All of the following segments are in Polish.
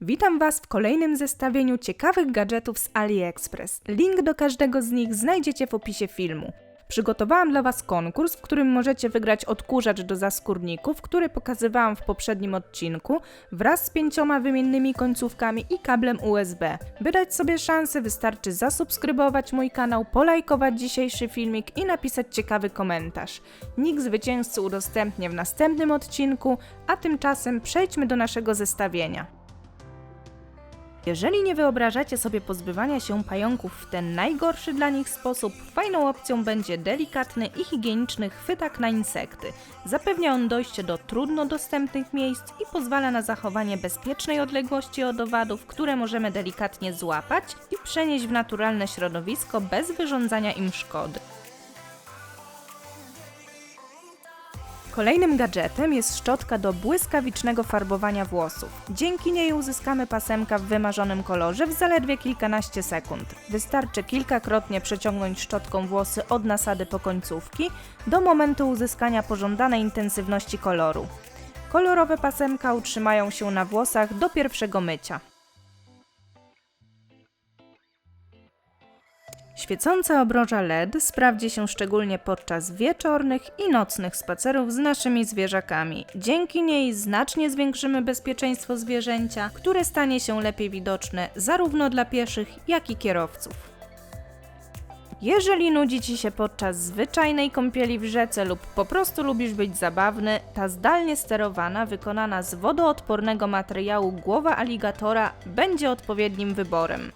Witam Was w kolejnym zestawieniu ciekawych gadżetów z AliExpress. Link do każdego z nich znajdziecie w opisie filmu. Przygotowałam dla Was konkurs, w którym możecie wygrać odkurzacz do zaskórników, który pokazywałam w poprzednim odcinku, wraz z pięcioma wymiennymi końcówkami i kablem USB. By dać sobie szansę, wystarczy zasubskrybować mój kanał, polajkować dzisiejszy filmik i napisać ciekawy komentarz. Nick zwycięzcy udostępnię w następnym odcinku, a tymczasem przejdźmy do naszego zestawienia. Jeżeli nie wyobrażacie sobie pozbywania się pająków w ten najgorszy dla nich sposób, fajną opcją będzie delikatny i higieniczny chwytak na insekty. Zapewnia on dojście do trudno dostępnych miejsc i pozwala na zachowanie bezpiecznej odległości od owadów, które możemy delikatnie złapać i przenieść w naturalne środowisko bez wyrządzania im szkody. Kolejnym gadżetem jest szczotka do błyskawicznego farbowania włosów. Dzięki niej uzyskamy pasemka w wymarzonym kolorze w zaledwie kilkanaście sekund. Wystarczy kilkakrotnie przeciągnąć szczotką włosy od nasady po końcówki do momentu uzyskania pożądanej intensywności koloru. Kolorowe pasemka utrzymają się na włosach do pierwszego mycia. Świecąca obroża LED sprawdzi się szczególnie podczas wieczornych i nocnych spacerów z naszymi zwierzakami. Dzięki niej znacznie zwiększymy bezpieczeństwo zwierzęcia, które stanie się lepiej widoczne zarówno dla pieszych, jak i kierowców. Jeżeli nudzi Ci się podczas zwyczajnej kąpieli w rzece lub po prostu lubisz być zabawny, ta zdalnie sterowana, wykonana z wodoodpornego materiału głowa aligatora będzie odpowiednim wyborem.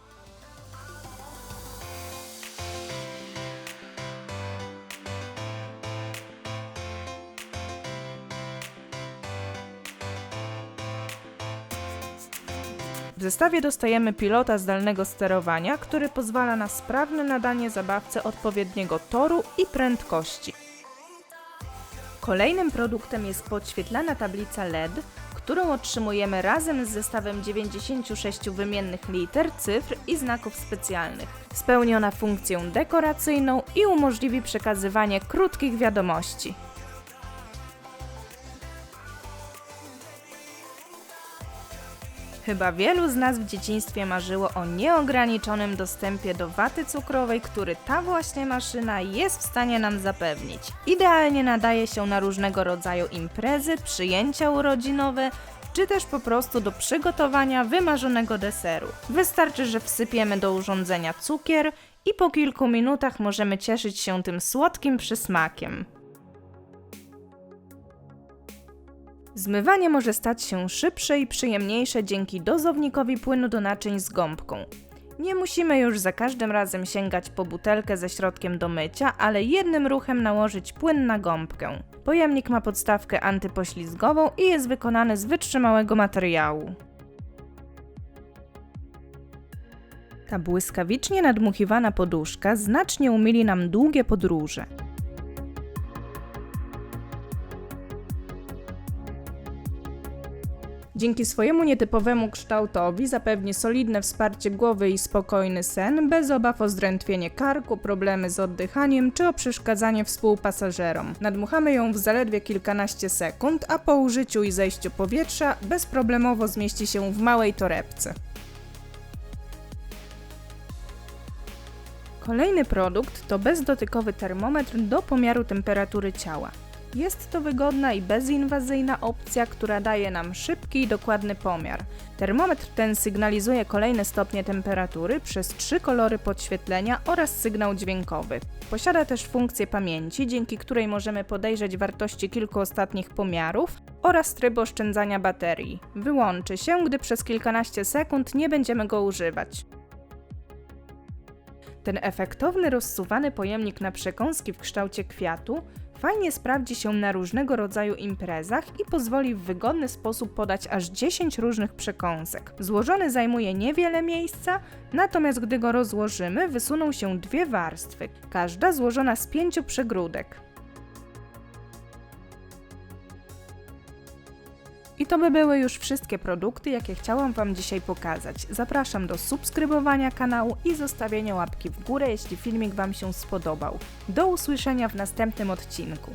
W zestawie dostajemy pilota zdalnego sterowania, który pozwala na sprawne nadanie zabawce odpowiedniego toru i prędkości. Kolejnym produktem jest podświetlana tablica LED, którą otrzymujemy razem z zestawem 96 wymiennych liter, cyfr i znaków specjalnych. Spełni ona funkcję dekoracyjną i umożliwi przekazywanie krótkich wiadomości. Chyba wielu z nas w dzieciństwie marzyło o nieograniczonym dostępie do waty cukrowej, który ta właśnie maszyna jest w stanie nam zapewnić. Idealnie nadaje się na różnego rodzaju imprezy, przyjęcia urodzinowe, czy też po prostu do przygotowania wymarzonego deseru. Wystarczy, że wsypiemy do urządzenia cukier i po kilku minutach możemy cieszyć się tym słodkim przysmakiem. Zmywanie może stać się szybsze i przyjemniejsze dzięki dozownikowi płynu do naczyń z gąbką. Nie musimy już za każdym razem sięgać po butelkę ze środkiem do mycia, ale jednym ruchem nałożyć płyn na gąbkę. Pojemnik ma podstawkę antypoślizgową i jest wykonany z wytrzymałego materiału. Ta błyskawicznie nadmuchiwana poduszka znacznie umili nam długie podróże. Dzięki swojemu nietypowemu kształtowi zapewni solidne wsparcie głowy i spokojny sen, bez obaw o zdrętwienie karku, problemy z oddychaniem czy o przeszkadzanie współpasażerom. Nadmuchamy ją w zaledwie kilkanaście sekund, a po użyciu i zejściu powietrza bezproblemowo zmieści się w małej torebce. Kolejny produkt to bezdotykowy termometr do pomiaru temperatury ciała. Jest to wygodna i bezinwazyjna opcja, która daje nam szybki i dokładny pomiar. Termometr ten sygnalizuje kolejne stopnie temperatury przez trzy kolory podświetlenia oraz sygnał dźwiękowy. Posiada też funkcję pamięci, dzięki której możemy podejrzeć wartości kilku ostatnich pomiarów oraz tryb oszczędzania baterii. Wyłączy się, gdy przez kilkanaście sekund nie będziemy go używać. Ten efektowny, rozsuwany pojemnik na przekąski w kształcie kwiatu fajnie sprawdzi się na różnego rodzaju imprezach i pozwoli w wygodny sposób podać aż 10 różnych przekąsek. Złożony zajmuje niewiele miejsca, natomiast gdy go rozłożymy, wysuną się dwie warstwy, każda złożona z pięciu przegródek. To by były już wszystkie produkty, jakie chciałam Wam dzisiaj pokazać. Zapraszam do subskrybowania kanału i zostawienia łapki w górę, jeśli filmik Wam się spodobał. Do usłyszenia w następnym odcinku.